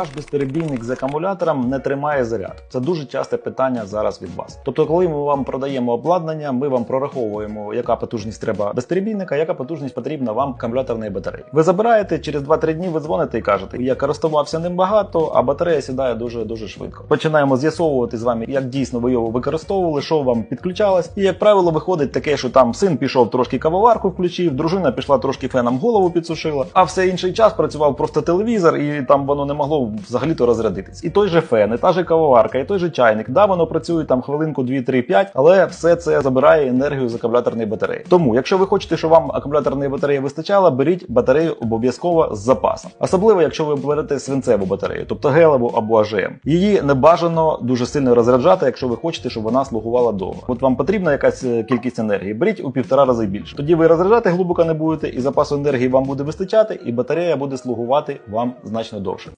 Ваш безперебійник з акумулятором не тримає заряд. Це дуже часте питання зараз від вас. Тобто, коли ми вам продаємо обладнання, ми вам прораховуємо, яка потужність треба безперебійника, яка потужність потрібна вам акумуляторної батареї. Ви забираєте через 2-3 дні. Ви дзвоните і кажете, я користувався ним багато, а батарея сідає дуже дуже швидко. Починаємо з'ясовувати з вами, як дійсно ви його використовували, що вам підключалось. І як правило, виходить таке, що там син пішов трошки кавоварку включив, дружина пішла трошки феном голову підсушила, а все інший час працював просто телевізор, і там воно не могло взагалі-то розрядитись. І той же фен, і та же кавоварка, і той же чайник. Да, воно працює там хвилинку, 2, 3, 5, але все це забирає енергію з акумуляторної батареї. Тому, якщо ви хочете, щоб вам акумуляторної батареї вистачало, беріть батарею обов'язково з запасом. Особливо, якщо ви берете свинцеву батарею, тобто гелеву або АЖМ. Її не бажано дуже сильно розряджати, якщо ви хочете, щоб вона слугувала довго. От вам потрібна якась е, кількість енергії, беріть у півтора рази більше. Тоді ви розряджати глибоко не будете, і запасу енергії вам буде вистачати, і батарея буде слугувати вам значно довше.